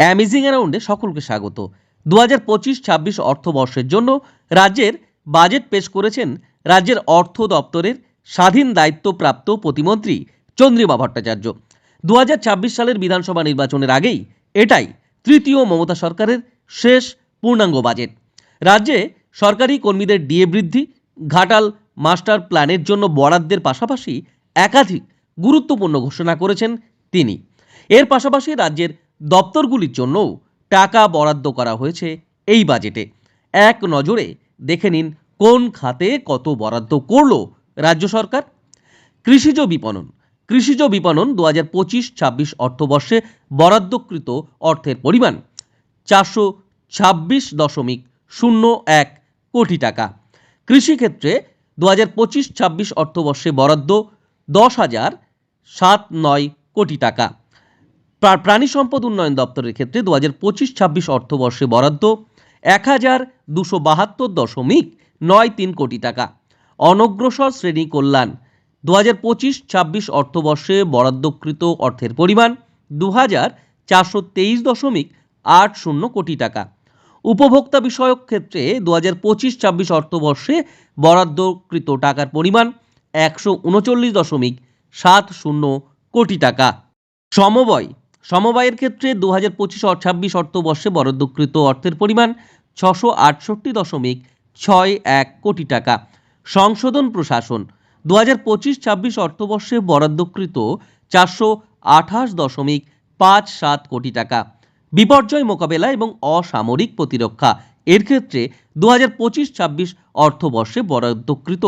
Amazing অ্যারাউন্ডে সকলকে স্বাগত। দু হাজার পঁচিশ ছাব্বিশ অর্থবর্ষের জন্য রাজ্যের বাজেট পেশ করেছেন রাজ্যের অর্থ দপ্তরের স্বাধীন দায়িত্বপ্রাপ্ত প্রতিমন্ত্রী চন্দ্রিমা ভট্টাচার্য। দু সালের বিধানসভা নির্বাচনের আগেই এটাই তৃতীয় মমতা সরকারের শেষ পূর্ণাঙ্গ বাজেট রাজ্যে সরকারি কর্মীদের ডিএ বৃদ্ধি, ঘাটাল মাস্টার প্ল্যানের জন্য বরাদ্দের পাশাপাশি একাধিক গুরুত্বপূর্ণ ঘোষণা করেছেন তিনি। এর পাশাপাশি রাজ্যের দপ্তরগুলির জন্যও টাকা বরাদ্দ করা হয়েছে এই বাজেটে। এক নজরে দেখে নিন কোন খাতে কত বরাদ্দ করল রাজ্য সরকার। কৃষিজ বিপণন। কৃষিজ বিপণন দু হাজার পঁচিশ ছাব্বিশ অর্থবর্ষে বরাদ্দকৃত অর্থের পরিমাণ চারশো ছাব্বিশ দশমিক শূন্য এক কোটি টাকা। কৃষিক্ষেত্রে দু হাজার পঁচিশ ছাব্বিশ অর্থবর্ষে বরাদ্দ দশ হাজার সাত নয় কোটি টাকা। প্রাণী সম্পদ উন্নয়ন দপ্তরের ক্ষেত্রে দু হাজার পঁচিশ ছাব্বিশ অর্থবর্ষে বরাদ্দ এক হাজার দুশো বাহাত্তর দশমিক নয় তিন কোটি টাকা। অনগ্রসর শ্রেণি কল্যাণ দু হাজার পঁচিশ ছাব্বিশ অর্থবর্ষে বরাদ্দকৃত অর্থের পরিমাণ দু হাজার চারশো তেইশ দশমিক আট শূন্য কোটি টাকা। উপভোক্তা বিষয়ক ক্ষেত্রে দু হাজার পঁচিশ ছাব্বিশ অর্থবর্ষে বরাদ্দকৃত টাকার পরিমাণ একশো উনচল্লিশ দশমিক সাত শূন্য কোটি টাকা। সমবায় সমবায়ের ক্ষেত্রে দু হাজার পঁচিশ ছাব্বিশ অর্থবর্ষে বরাদ্দকৃত অর্থের পরিমাণ ছশো আটষট্টি দশমিক ছয় এক কোটি টাকা। সংশোধন প্রশাসন দু হাজার পঁচিশ ছাব্বিশ অর্থবর্ষে বরাদ্দকৃত চারশো আঠাশ দশমিক পাঁচ সাত কোটি টাকা। বিপর্যয় মোকাবেলা এবং অসামরিক প্রতিরক্ষা, এর ক্ষেত্রে দু হাজার পঁচিশ ছাব্বিশ অর্থবর্ষে বরাদ্দকৃত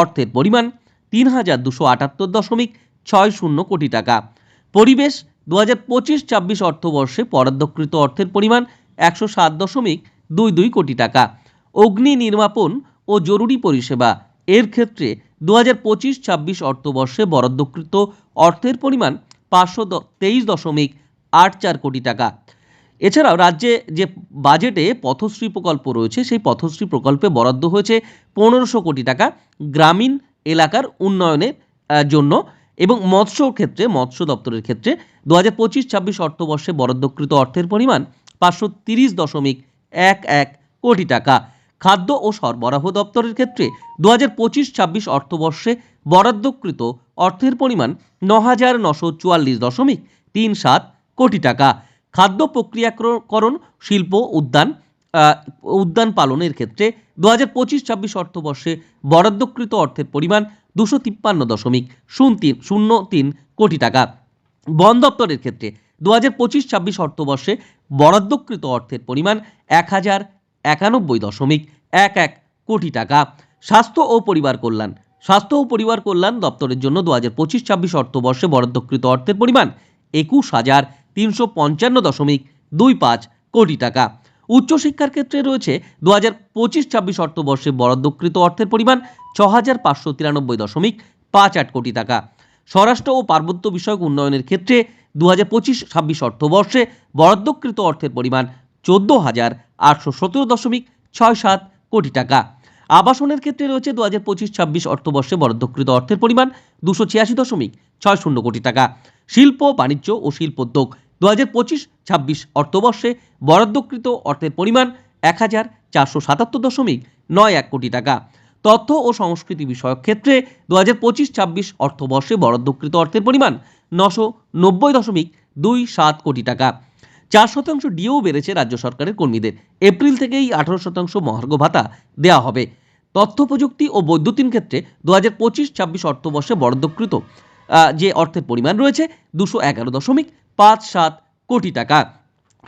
অর্থের পরিমাণ তিন হাজার দুশো আটাত্তর দশমিক ছয় শূন্য কোটি টাকা। পরিবেশ দু হাজার পঁচিশ ছাব্বিশ অর্থবর্ষে বরাদ্দকৃত অর্থের পরিমাণ একশো সাত দশমিক দুই দুই কোটি টাকা। অগ্নি নির্মাপন ও জরুরি পরিষেবা। এর ক্ষেত্রে দু হাজার পঁচিশ ছাব্বিশ অর্থবর্ষে বরাদ্দকৃত অর্থের পরিমাণ পাঁচশো তেইশ দশমিক আট চার কোটি টাকা। এছাড়াও রাজ্যে যে বাজেটে পথশ্রী প্রকল্প রয়েছে, সেই পথশ্রী প্রকল্পে বরাদ্দ হয়েছে পনেরোশো কোটি টাকা গ্রামীণ এলাকার উন্নয়নের জন্য। এবং মৎস্য ক্ষেত্রে, মৎস্য দপ্তরের ক্ষেত্রে দু হাজার পঁচিশ ছাব্বিশ অর্থবর্ষে বরাদ্দকৃত অর্থের পরিমাণ পাঁচশো তিরিশ দশমিক এক এক কোটি টাকা। খাদ্য ও সরবরাহ দপ্তরের ক্ষেত্রে দু হাজার পঁচিশ ছাব্বিশ অর্থবর্ষে বরাদ্দকৃত অর্থের পরিমাণ ন হাজার নশো চুয়াল্লিশ দশমিক তিন সাত কোটি টাকা। খাদ্য প্রক্রিয়াকরণ, শিল্প, উদ্যান উদ্যান পালনের ক্ষেত্রে দু হাজার পঁচিশ ছাব্বিশ অর্থবর্ষে বরাদ্দকৃত অর্থের পরিমাণ দুশো তিপ্পান্ন দশমিক শূন্য তিন শূন্য তিন কোটি টাকা। বন দপ্তরের ক্ষেত্রে দু হাজার পঁচিশ ছাব্বিশ অর্থবর্ষে বরাদ্দকৃত অর্থের পরিমাণ এক হাজার একানব্বই দশমিক এক এক কোটি টাকা। স্বাস্থ্য ও পরিবার কল্যাণ। স্বাস্থ্য ও পরিবার কল্যাণ দপ্তরের জন্য দু হাজার পঁচিশ ছাব্বিশ অর্থবর্ষে বরাদ্দকৃত অর্থের পরিমাণ একুশ হাজার তিনশো পঞ্চান্ন দশমিক দুই পাঁচ কোটি টাকা। উচ্চশিক্ষার ক্ষেত্রে রয়েছে দু হাজার পঁচিশ ছাব্বিশ অর্থবর্ষে বরাদ্দকৃত অর্থের পরিমাণ ছ হাজার পাঁচশো তিরানব্বই দশমিক পাঁচ আট কোটি টাকা। স্বরাষ্ট্র ও পার্বত্য বিষয়ক উন্নয়নের ক্ষেত্রে দু হাজার পঁচিশ ছাব্বিশ অর্থবর্ষে বরাদ্দকৃত অর্থের পরিমাণ চোদ্দ হাজার আটশো সতেরো দশমিক ছয় সাত কোটি টাকা। আবাসনের ক্ষেত্রে রয়েছে দু হাজার পঁচিশ ছাব্বিশ অর্থবর্ষে বরাদ্দকৃত অর্থের পরিমাণ দুশো ছিয়াশি দশমিক ছয় শূন্য কোটি টাকা। শিল্প, বাণিজ্য ও শিল্পোদ্যোগ দু হাজার পঁচিশ, ছাব্বিশ অর্থবর্ষে বরাদ্দকৃত অর্থের পরিমাণ এক হাজার চারশো সাতাত্তর দশমিক নয় এক কোটি টাকা। তথ্য ও সংস্কৃতি বিষয়ক ক্ষেত্রে দু হাজার পঁচিশ, ছাব্বিশ অর্থবর্ষে বরাদ্দকৃত অর্থের পরিমাণ নশো নব্বই দশমিক দুই সাত কোটি টাকা। চার শতাংশ ডিও বেড়েছে রাজ্য সরকারের কর্মীদের। এপ্রিল থেকেই আঠারো শতাংশ মহার্ঘ ভাতা দেওয়া হবে। তথ্য প্রযুক্তি ও বৈদ্যুতিন ক্ষেত্রে দু হাজার পঁচিশ, ছাব্বিশ অর্থবর্ষে বরাদ্দকৃত যে অর্থের পরিমাণ রয়েছে দুশো এগারো দশমিক পাঁচ সাত কোটি টাকা।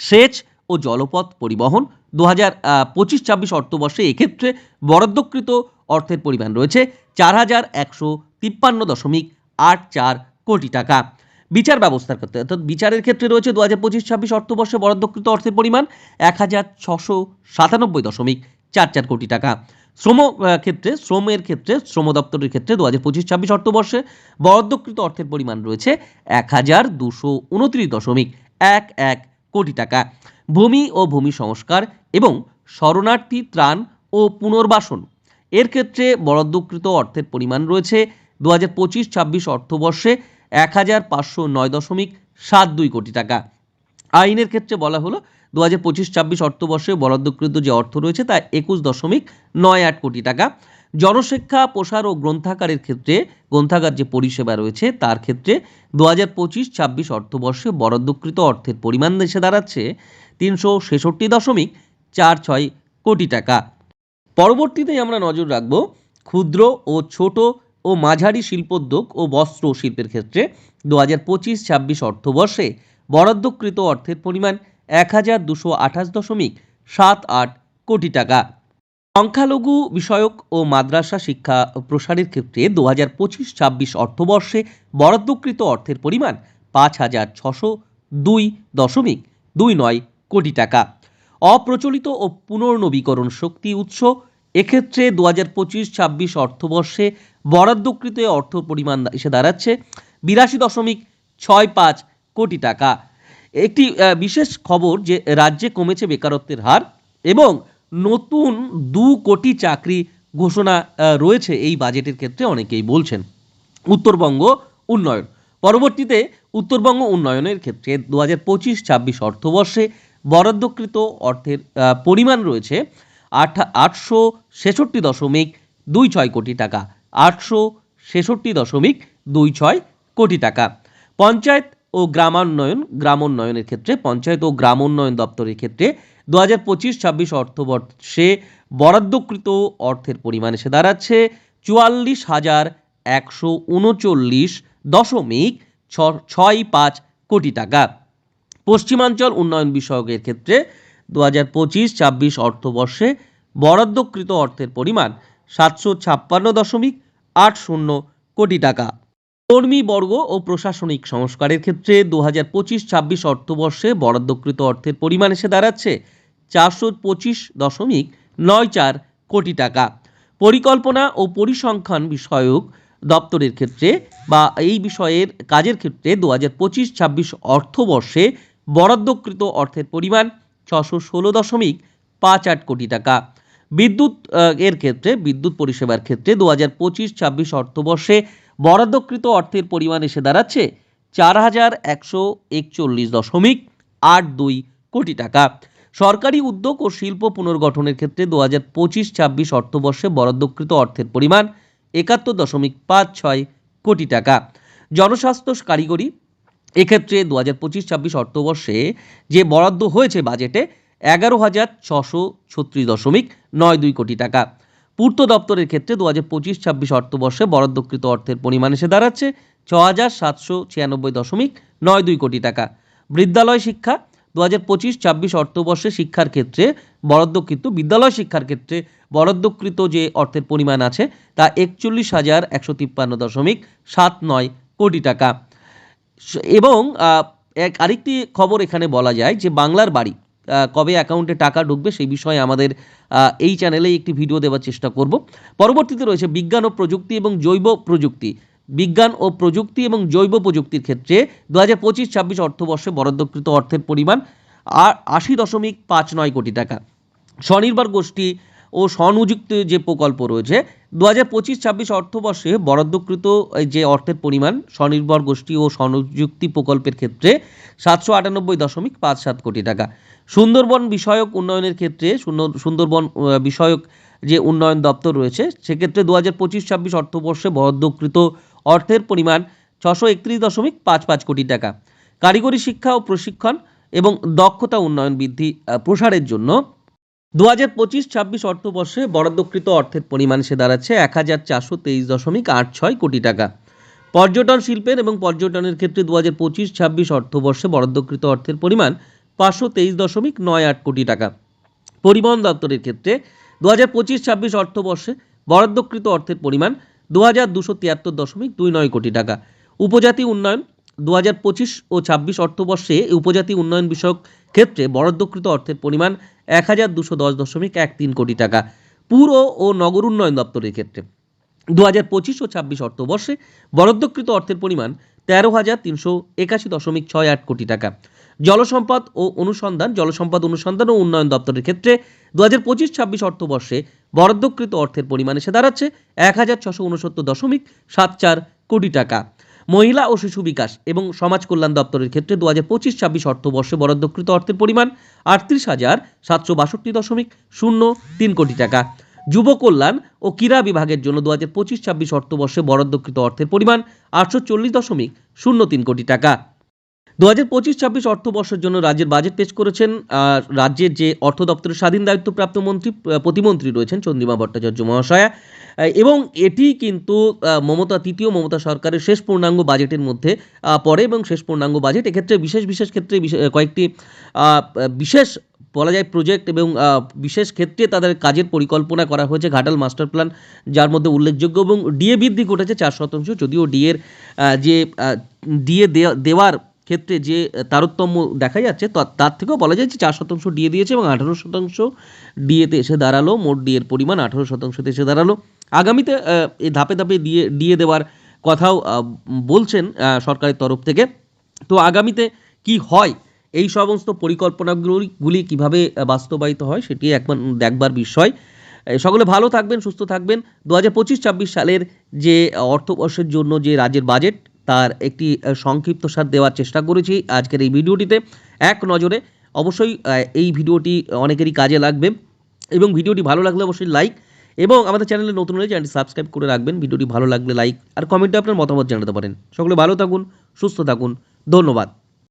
সেচ ও জলপথ পরিবহন দু হাজার পঁচিশ ছাব্বিশ অর্থবর্ষে এক্ষেত্রে বরাদ্দকৃত অর্থের পরিমাণ রয়েছে চার হাজার একশো তিপ্পান্ন দশমিক আট চার কোটি টাকা। বিচার ব্যবস্থার ক্ষেত্রে, অর্থাৎ বিচারের ক্ষেত্রে রয়েছে দু হাজার পঁচিশ ছাব্বিশ অর্থবর্ষে বরাদ্দকৃত অর্থের পরিমাণ এক হাজার ছশো সাতানব্বই দশমিক চার চার কোটি টাকা। শ্রম ক্ষেত্রে, শ্রমের ক্ষেত্রে, শ্রম দপ্তরের ক্ষেত্রে দু হাজার পঁচিশ ছাব্বিশ অর্থবর্ষে বরাদ্দকৃত অর্থের পরিমাণ রয়েছে এক হাজার দুশো উনত্রিশ দশমিক এক এক কোটি টাকা। ভূমি ও ভূমি সংস্কার এবং শরণার্থী ত্রাণ ও পুনর্বাসন। এর ক্ষেত্রে বরাদ্দকৃত অর্থের পরিমাণ রয়েছে দু হাজার পঁচিশ ছাব্বিশ অর্থবর্ষে এক হাজার পাঁচশো নয় দশমিক সাত দুই কোটি টাকা। আইনের ক্ষেত্রে বলা হলো দু হাজার পঁচিশ, ছাব্বিশ অর্থবর্ষে বরাদ্দকৃত যে অর্থ রয়েছে তা একুশ দশমিক নয় আট কোটি টাকা। জনশিক্ষা, প্রসার ও গ্রন্থাগারের ক্ষেত্রে, গ্রন্থাগার যে পরিষেবা রয়েছে তার ক্ষেত্রে দু হাজার পঁচিশ, ছাব্বিশ অর্থবর্ষে বরাদ্দকৃত অর্থের পরিমাণ এসে দাঁড়াচ্ছে তিনশো ছেষট্টি দশমিক চার ছয় কোটি টাকা। পরবর্তীতে আমরা নজর রাখব ক্ষুদ্র ও ছোট ও মাঝারি শিল্পোদ্যোগ ও বস্ত্র শিল্পের ক্ষেত্রে দু হাজার পঁচিশ, ছাব্বিশ অর্থবর্ষে বরাদ্দকৃত অর্থের পরিমাণ এক হাজার দুশো আঠাশ দশমিক সাত আট কোটি টাকা। সংখ্যালঘু বিষয়ক ও মাদ্রাসা শিক্ষা প্রসারের ক্ষেত্রে দু হাজার পঁচিশ ছাব্বিশ অর্থবর্ষে বরাদ্দকৃত অর্থের পরিমাণ পাঁচ হাজার ছশো দুই দশমিক দুই নয় কোটি টাকা। অপ্রচলিত ও পুনর্নবীকরণ শক্তি উৎস, এক্ষেত্রে দু হাজার পঁচিশ ছাব্বিশ অর্থবর্ষে বরাদ্দকৃত অর্থ পরিমাণ এসে দাঁড়াচ্ছে বিরাশি দশমিক ছয় পাঁচ কোটি টাকা। একটি বিশেষ খবর যে রাজ্যে কমেছে বেকারত্বের হার এবং নতুন দু কোটি চাকরি ঘোষণা রয়েছে এই বাজেটের ক্ষেত্রে অনেকেই বলছেন। উত্তরবঙ্গ উন্নয়ন। পরবর্তীতে উত্তরবঙ্গ উন্নয়নের ক্ষেত্রে দু হাজার পঁচিশ ছাব্বিশ অর্থবর্ষে বরাদ্দকৃত অর্থের পরিমাণ রয়েছে আট আটশো ছেষট্টি দশমিক দুই ছয় কোটি টাকা। আটশো ছেষট্টি দশমিক দুই ছয় কোটি টাকা। পঞ্চায়েত ও গ্রামান্নয়ন, গ্রামোন্নয়নের ক্ষেত্রে, পঞ্চায়েত ও গ্রামোন্নয়ন দপ্তরের ক্ষেত্রে দু হাজার পঁচিশ ছাব্বিশ অর্থবর্ষে বরাদ্দকৃত অর্থের পরিমাণ এসে দাঁড়াচ্ছে চুয়াল্লিশ হাজার একশো উনচল্লিশ দশমিক ছয় পাঁচ কোটি টাকা। পশ্চিমাঞ্চল উন্নয়ন বিষয়কের ক্ষেত্রে দু হাজার পঁচিশ ছাব্বিশ অর্থবর্ষে বরাদ্দকৃত অর্থের পরিমাণ সাতশো ছাপ্পান্ন দশমিক আট শূন্য কোটি টাকা। কর্মীবর্গ ও প্রশাসনিক সংস্কারের ক্ষেত্রে দু হাজার পঁচিশ ছাব্বিশ অর্থবর্ষে বরাদ্দকৃত অর্থের পরিমাণ এসে দাঁড়াচ্ছে চারশো পঁচিশ দশমিক নয় চার কোটি টাকা। পরিকল্পনা ও পরিসংখ্যান বিষয়ক দপ্তরের ক্ষেত্রে বা এই বিষয়ের কাজের ক্ষেত্রে দু হাজার পঁচিশ ছাব্বিশ অর্থবর্ষে বরাদ্দকৃত অর্থের পরিমাণ ছশো ষোলো দশমিক পাঁচ আট কোটি টাকা। বিদ্যুৎ এর ক্ষেত্রে, বিদ্যুৎ পরিষেবার ক্ষেত্রে দু হাজার পঁচিশ ছাব্বিশ অর্থবর্ষে বরাদ্দকৃত অর্থের পরিমাণ এসে দাঁড়াচ্ছে চার হাজার একশো একচল্লিশ দশমিক আট দুই কোটি টাকা। সরকারি উদ্যোগ ও শিল্প পুনর্গঠনের ক্ষেত্রে দু হাজার পঁচিশ ছাব্বিশ অর্থবর্ষে বরাদ্দকৃত অর্থের পরিমাণ একাত্তর দশমিক পাঁচ ছয় কোটি টাকা। জনস্বাস্থ্য কারিগরি, এক্ষেত্রে দু হাজার পঁচিশ ছাব্বিশ অর্থবর্ষে যে বরাদ্দ হয়েছে বাজেটে এগারো হাজার ছশো ছত্রিশ দশমিক নয় দুই কোটি টাকা। পূর্ত দপ্তরের ক্ষেত্রে দু হাজার পঁচিশ, ছাব্বিশ অর্থবর্ষে বরাদ্দকৃত অর্থের পরিমাণ এসে দাঁড়াচ্ছে ছ হাজার সাতশো ছিয়ানব্বই দশমিক নয় দুই কোটি টাকা। বিদ্যালয় শিক্ষা, দু হাজার পঁচিশ, ছাব্বিশ অর্থবর্ষে শিক্ষার ক্ষেত্রে বরাদ্দকৃত, বিদ্যালয় শিক্ষার ক্ষেত্রে বরাদ্দকৃত যে অর্থের পরিমাণ আছে তা একচল্লিশ হাজার একশো তিপ্পান্ন দশমিক সাত নয় কোটি টাকা। এবং এক আরেকটি খবর এখানে বলা যায় যে বাংলার বাড়ি কবে অ্যাকাউন্টে টাকা ঢুকবে সেই বিষয়ে আমাদের এই চ্যানেলেই একটি ভিডিও দেওয়ার চেষ্টা করব। পরবর্তীতে রয়েছে বিজ্ঞান ও প্রযুক্তি এবং জৈব প্রযুক্তি। বিজ্ঞান ও প্রযুক্তি এবং জৈব প্রযুক্তির ক্ষেত্রে দু হাজার পঁচিশ, ছাব্বিশ অর্থবর্ষে বরাদ্দকৃত অর্থের পরিমাণ আর আশি দশমিক পাঁচ নয় কোটি টাকা। স্বনির্ভর গোষ্ঠী ও স্বনিযুক্ত যে প্রকল্প রয়েছে দু হাজার পঁচিশ ছাব্বিশ অর্থবর্ষে বরাদ্দকৃত যে অর্থের পরিমাণ, স্বনির্ভর গোষ্ঠী ও স্বনিযুক্তি প্রকল্পের ক্ষেত্রে সাতশো আটানব্বই দশমিক পাঁচ সাত কোটি টাকা। সুন্দরবন বিষয়ক উন্নয়নের ক্ষেত্রে সুন্দর- সুন্দরবন বিষয়ক যে উন্নয়ন দপ্তর রয়েছে, সেক্ষেত্রে দু হাজার পঁচিশ ছাব্বিশ অর্থবর্ষে বরাদ্দকৃত অর্থের পরিমাণ ছশো একত্রিশ দশমিক পাঁচ পাঁচ কোটি টাকা। কারিগরি শিক্ষা ও প্রশিক্ষণ এবং দক্ষতা উন্নয়ন বৃদ্ধি প্রসারের জন্য দু হাজার পঁচিশ, ছাব্বিশ অর্থবর্ষে বরাদ্দকৃত অর্থের পরিমাণ এসে দাঁড়াচ্ছে এক হাজার চারশো তেইশ দশমিক আট ছয় কোটি টাকা। পর্যটন শিল্পের এবং পর্যটনের ক্ষেত্রে দু হাজার পঁচিশ, ছাব্বিশ অর্থবর্ষে বরাদ্দকৃত অর্থের পরিমাণ পাঁচশো তেইশ দশমিক নয় আট কোটি টাকা। পরিবহন দপ্তরের ক্ষেত্রে দু হাজার পঁচিশ, ছাব্বিশ অর্থবর্ষে বরাদ্দকৃত অর্থের পরিমাণ দু হাজার দুশো তিয়াত্তর দশমিক দুই নয় কোটি টাকা। উপজাতি উন্নয়ন দু হাজার পঁচিশ ও ছাব্বিশ অর্থবর্ষে উপজাতি উন্নয়ন বিষয়ক ক্ষেত্রে বরাদ্দকৃত অর্থের পরিমাণ এক হাজার দুশো দশ দশমিক এক তিন কোটি টাকা। পুর ও নগর উন্নয়ন দপ্তরের ক্ষেত্রে দু হাজার পঁচিশ ও ছাব্বিশ অর্থবর্ষে বরাদ্দকৃত অর্থের পরিমাণ তেরো হাজার তিনশো একাশি দশমিক ছয় আট কোটি টাকা। জলসম্পদ ও অনুসন্ধান, জলসম্পদ অনুসন্ধান ও উন্নয়ন দপ্তরের ক্ষেত্রে দু হাজার পঁচিশ ছাব্বিশ অর্থবর্ষে বরাদ্দকৃত অর্থের পরিমাণ এসে দাঁড়াচ্ছে এক হাজার ছশো উনসত্তর দশমিক সাত চার কোটি টাকা। মহিলা ও শিশু বিকাশ এবং সমাজ কল্যাণ দপ্তরের ক্ষেত্রে দু হাজার পঁচিশ ছাব্বিশ অর্থবর্ষে বরাদ্দকৃত অর্থের পরিমাণ আটত্রিশ হাজার সাতশো বাষট্টি দশমিক শূন্য তিন কোটি টাকা। যুব কল্যাণ ও ক্রীড়া বিভাগের জন্য দু হাজার পঁচিশ ছাব্বিশ অর্থবর্ষে বরাদ্দকৃত অর্থের পরিমাণ আটশো চল্লিশ দশমিক শূন্য তিন কোটি টাকা। দু হাজার পঁচিশ ছাব্বিশ অর্থবর্ষের জন্য রাজ্যের বাজেট পেশ করেছেন রাজ্যের যে অর্থ দপ্তরের স্বাধীন দায়িত্বপ্রাপ্ত মন্ত্রী প্রতিমন্ত্রী রয়েছেন চন্দ্রিমা ভট্টাচার্য মহাশয়া। এবং এটি কিন্তু মমতা, তৃতীয় মমতা সরকারের শেষ পূর্ণাঙ্গ বাজেটের মধ্যে পড়ে এবং শেষ পূর্ণাঙ্গ বাজেট এক্ষেত্রে বিশেষ বিশেষ ক্ষেত্রে কয়েকটি বিশেষ বলা যায় প্রজেক্ট এবং বিশেষ ক্ষেত্রে তাদের কাজের পরিকল্পনা করা হয়েছে, ঘাটাল মাস্টার প্ল্যান যার মধ্যে উল্লেখযোগ্য এবং ডিএ বৃদ্ধি ঘটেছে চার শতাংশ। যদিও ডিএর যে ডিএ দেওয়ার ক্ষেত্রে যে তারতম্য দেখা যাচ্ছে তার থেকেও বলা যায় যে চার শতাংশ ডিএ দিয়েছে এবং আঠারো শতাংশ ডিএতে এসে দাঁড়াল। মোট ডিএর পরিমাণ আঠারো শতাংশতে এসে দাঁড়াল। আগামীতে এই ধাপে ধাপে দিয়ে ডিএ দেওয়ার কথাও বলছেন সরকারের তরফ থেকে। তো আগামীতে কি হয়? এই সমস্ত পরিকল্পনাগুলি, গুলি কীভাবে বাস্তবায়িত হয় সেটি একবার, দেখবার বিষয়। সকলে ভালো থাকবেন, সুস্থ থাকবেন। দু হাজার পঁচিশ ছাব্বিশ সালের যে, অর্থবর্ষের জন্য যে রাজ্যের বাজেট তার একটি সংক্ষিপ্ত সার দেওয়ার চেষ্টা করেছি আজকের এই ভিডিওটিতে। এক নজরে অবশ্যই এই ভিডিওটি অনেকেরই কাজে লাগবে এবং ভিডিওটি ভালো লাগলে অবশ্যই লাইক এবং আমাদের চ্যানেলে নতুন হলে চ্যানেলটি সাবস্ক্রাইব করে রাখবেন। ভিডিওটি ভালো লাগলে লাইক আর কমেন্টে আপনার মতামত জানাতে পারেন। সকলে ভালো থাকুন, সুস্থ থাকুন। ধন্যবাদ।